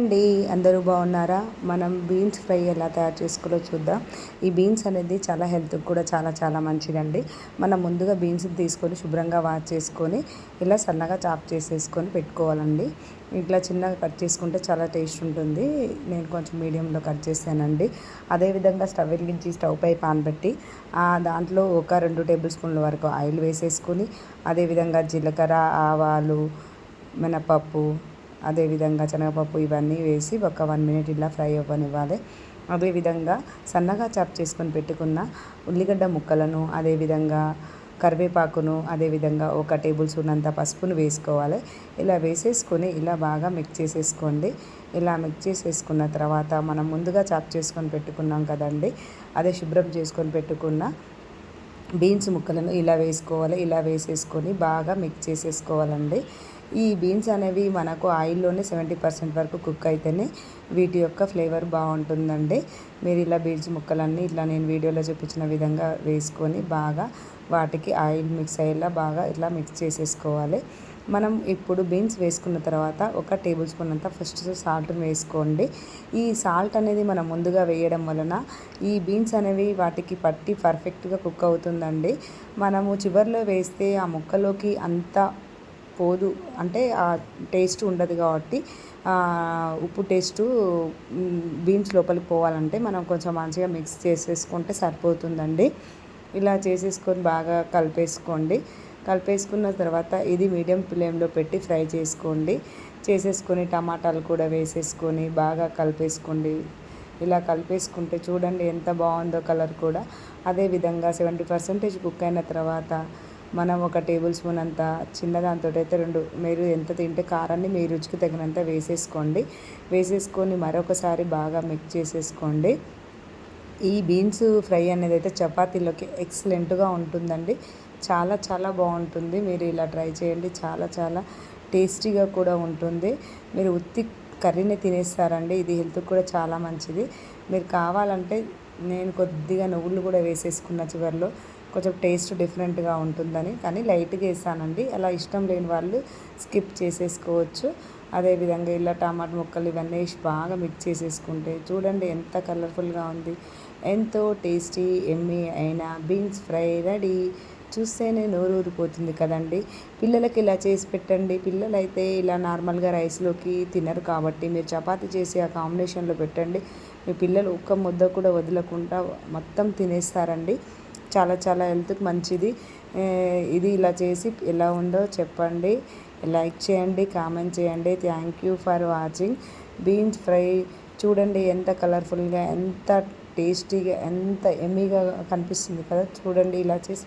అండి అందరూ బాగున్నారా? మనం బీన్స్ ఫ్రై ఎలా తయారు చేసుకోలో చూద్దాం. ఈ బీన్స్ అనేది చాలా హెల్త్కి కూడా చాలా చాలా మంచిదండి. మనం ముందుగా బీన్స్ తీసుకొని శుభ్రంగా వాష్ చేసుకొని ఇలా సన్నగా చాప్ చేసేసుకొని పెట్టుకోవాలండి. ఇట్లా చిన్నగా కట్ చేసుకుంటే చాలా టేస్ట్ ఉంటుంది. నేను కొంచెం మీడియంలో కట్ చేశానండి. అదేవిధంగా స్టవ్ వెలిగించి స్టవ్ పై పాన్ పెట్టి దాంట్లో ఒక రెండు టేబుల్ స్పూన్ల వరకు ఆయిల్ వేసేసుకొని అదేవిధంగా జీలకర్ర ఆవాలు మినపప్పు అదేవిధంగా శనగపప్పు ఇవన్నీ వేసి ఒక వన్ మినిట్ ఇలా ఫ్రై అవ్వనివ్వాలి. అదేవిధంగా సన్నగా చాప్ చేసుకొని పెట్టుకున్న ఉల్లిగడ్డ ముక్కలను అదేవిధంగా కరివేపాకును అదేవిధంగా ఒక టేబుల్ స్పూన్ అంత పసుపును వేసుకోవాలి. ఇలా వేసేసుకొని ఇలా బాగా మిక్స్ చేసేసుకోండి. ఇలా మిక్స్ చేసేసుకున్న తర్వాత మనం ముందుగా చాప్ చేసుకొని పెట్టుకున్నాం కదండి అదే శుభ్రం చేసుకొని పెట్టుకున్న బీన్స్ ముక్కలను ఇలా వేసుకోవాలి. ఇలా వేసేసుకొని బాగా మిక్స్ చేసేసుకోవాలండి. ఈ బీన్స్ అనేవి మనకు ఆయిల్లోనే సెవెంటీ పర్సెంట్ వరకు కుక్ అయితేనే వీటి యొక్క ఫ్లేవర్ బాగుంటుందండి. మీరు ఇలా బీన్స్ ముక్కలన్నీ ఇట్లా నేను వీడియోలో చూపించిన విధంగా వేసుకొని బాగా వాటికి ఆయిల్ మిక్స్ అయ్యేలా బాగా ఇట్లా మిక్స్ చేసేసుకోవాలి. మనం ఇప్పుడు బీన్స్ వేసుకున్న తర్వాత ఒక టేబుల్ స్పూన్ అంతా ఫస్ట్ సాల్ట్ వేసుకోండి. ఈ సాల్ట్ అనేది మనం ముందుగా వేయడం వలన ఈ బీన్స్ అనేవి వాటికి పట్టి పర్ఫెక్ట్గా కుక్ అవుతుందండి. మనము చివరిలో వేస్తే ఆ ముక్కలోకి అంత పోదు. అంటే ఆ టేస్ట్ ఉండదు కాబట్టి ఉప్పు టేస్టు బీన్స్ లోపలికి పోవాలంటే మనం కొంచెం మంచిగా మిక్స్ చేసేసుకుంటే సరిపోతుందండి. ఇలా చేసేసుకొని బాగా కలిపేసుకోండి. కలిపేసుకున్న తర్వాత ఇది మీడియం ఫ్లేమ్లో పెట్టి ఫ్రై చేసుకోండి. చేసేసుకొని టమాటాలు కూడా వేసేసుకొని బాగా కలిపేసుకోండి. ఇలా కలిపేసుకుంటే చూడండి ఎంత బాగుందో కలర్ కూడా. అదేవిధంగా సెవెంటీ పర్సెంటేజ్ కుక్ అయిన తర్వాత మనం ఒక టేబుల్ స్పూన్ అంత చిన్నదాంతో అయితే రెండు మీరు ఎంత తింటే కారాన్ని మీ రుచికి తగినంత వేసేసుకోండి. వేసేసుకొని మరొకసారి బాగా మిక్స్ చేసేసుకోండి. ఈ బీన్స్ ఫ్రై అనేది అయితే చపాతీలోకి ఎక్సలెంట్గా ఉంటుందండి. చాలా చాలా బాగుంటుంది. మీరు ఇలా ట్రై చేయండి. చాలా చాలా టేస్టీగా కూడా ఉంటుంది. మీరు ఉత్తి కర్రీని తినేస్తారండి. ఇది హెల్త్కి కూడా చాలా మంచిది. మీరు కావాలంటే నేను కొద్దిగా నువ్వులు కూడా వేసేసుకున్న చివరిలో కొంచెం టేస్ట్ డిఫరెంట్గా ఉంటుందని కానీ లైట్గా వేసానండి. అలా ఇష్టం లేని వాళ్ళు స్కిప్ చేసేసుకోవచ్చు. అదేవిధంగా ఇలా టమాటా ముక్కలు ఇవన్నీ వేసి బాగా మిక్స్ చేసేసుకుంటే చూడండి ఎంత కలర్ఫుల్గా ఉంది. ఎంతో టేస్టీ ఎమ్మి అయిన బీన్స్ ఫ్రై రెడీ. చూస్తేనే నోరు ఊరిపోతుంది కదండి. పిల్లలకి ఇలా చేసి పెట్టండి. పిల్లలు అయితే ఇలా నార్మల్గా రైస్లోకి తినరు కాబట్టి మీరు చపాతి చేసి ఆ కాంబినేషన్లో పెట్టండి. మీ పిల్లలు ఒక్క ముద్ద కూడా వదలకుండా మొత్తం తినేస్తారండి. చాలా చాలా హెల్త్కి మంచిది. ఇది ఇలా చేసి ఎలా ఉందో చెప్పండి. లైక్ చేయండి కామెంట్ చేయండి. Thank you for watching. Beans fry చూడండి ఎంత కలర్ఫుల్గా ఎంత టేస్టీగా ఎంత ఎమ్మీగా కనిపిస్తుంది కదా. చూడండి ఇలా చేసి